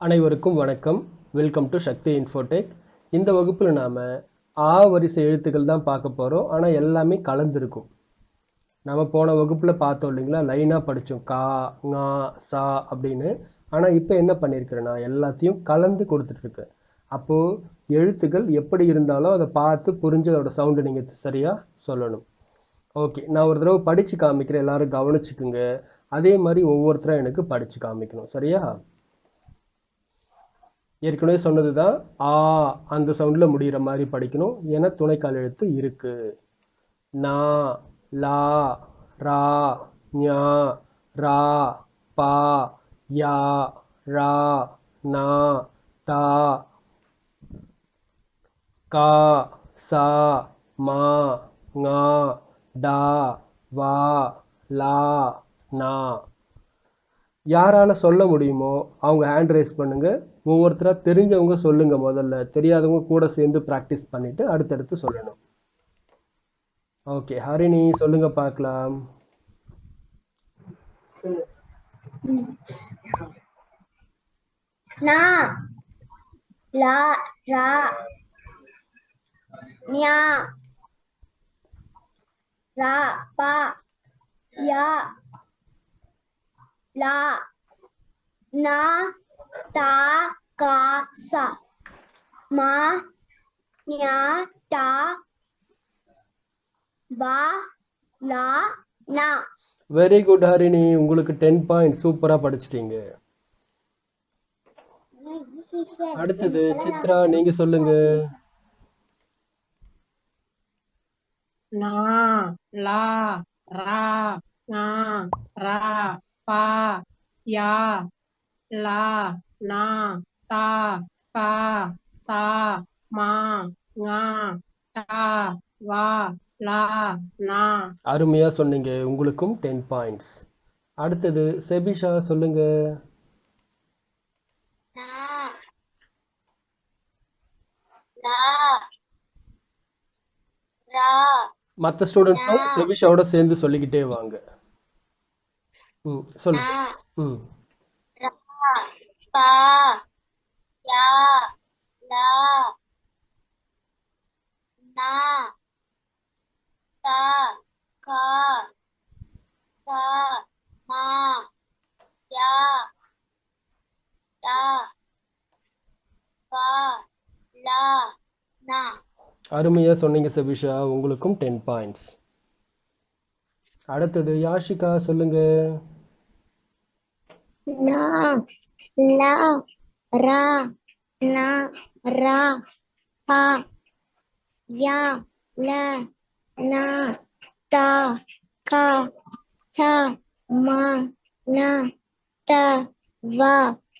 அனைவருக்கும் வணக்கம். Welcome to Sakthi Infotech இந்த வகுப்பில் நாம் ஆ வரிசை எழுத்துக்கள் தான் பார்க்க போகிறோம் ஆனால் எல்லாமே கலந்துருக்கும். நம்ம போன வகுப்பில் பார்த்தோம் இல்லைங்களா? லைனாக படித்தோம் கா ஙா சா அப்படின்னு. ஆனால் இப்போ என்ன பண்ணியிருக்கிறேன்னா எல்லாத்தையும் கலந்து கொடுத்துட்ருக்கேன் அப்போது எழுத்துக்கள் எப்படி இருந்தாலும் அதை பார்த்து புரிஞ்சு அதோட சவுண்டு நீங்கள் சரியாக சொல்லணும். ஓகே நான் ஒரு தடவை படித்து காமிக்கிறேன். எல்லாரும் கவனிச்சுக்குங்க. அதே மாதிரி ஒவ்வொருத்தரும் எனக்கு படித்து காமிக்கணும். சரியா? ஏற்கனவே சொன்னது தான் ஆ அந்த சவுண்டில் முடிகிற மாதிரி படிக்கணும் ஏன்னா துணைக்கால் எழுத்து இருக்கு. நா லா ரா ஞா ரா பா யா ரா நா தா கா சா மா ஙா டா வா லா நா. யாரால சொல்ல முடியுமோ அவங்க ஹேண்ட் ரைஸ் பண்ணுங்க. ஒவ்வொருத்தரா தெரிஞ்சவங்க சொல்லுங்க முதல்ல. தெரியாதவங்க கூட சேர்ந்து ப்ராக்டிஸ் பண்ணிட்டு அடுத்தடுத்து சொல்லணும். ஓகே ஹரிணி சொல்லுங்க பார்க்கலாம். நா லா ரா ஞா ரா பா யா லா நா தா கா சா. மா ஞா டா வா லா நா. Very good Harini. உங்களுக்கு டென் பாயிண்ட் சூப்பரா படிச்சிட்டீங்க. அடுத்தது சித்ரா நீங்க சொல்லுங்க. நா லா ரா ஞா ரா. பா யா லா நா தா கா சா மா ஞா டா வா லா நா. அருமையா சொன்னீங்க. உங்களுக்கும் டென் பாயிண்ட்ஸ் அடுத்தது செபிஷா சொல்லுங்க. மற்ற ஸ்டூடெண்ட்ஸும் செபிஷாவோட சேர்ந்து சொல்லிக்கிட்டே வாங்க. ம் சொல்லு. ம். பா யா லா நா தா கா சா மா யா டா வா லா நா. அருமையா சொன்னீங்க செபிஷா. உங்களுக்கும் டென் பாயிண்ட்ஸ் அடுத்தது யாஷிகா சொல்லுங்க. நா லா ரா நா ரா பா யா ல நா தா கா சா மா ந ட வா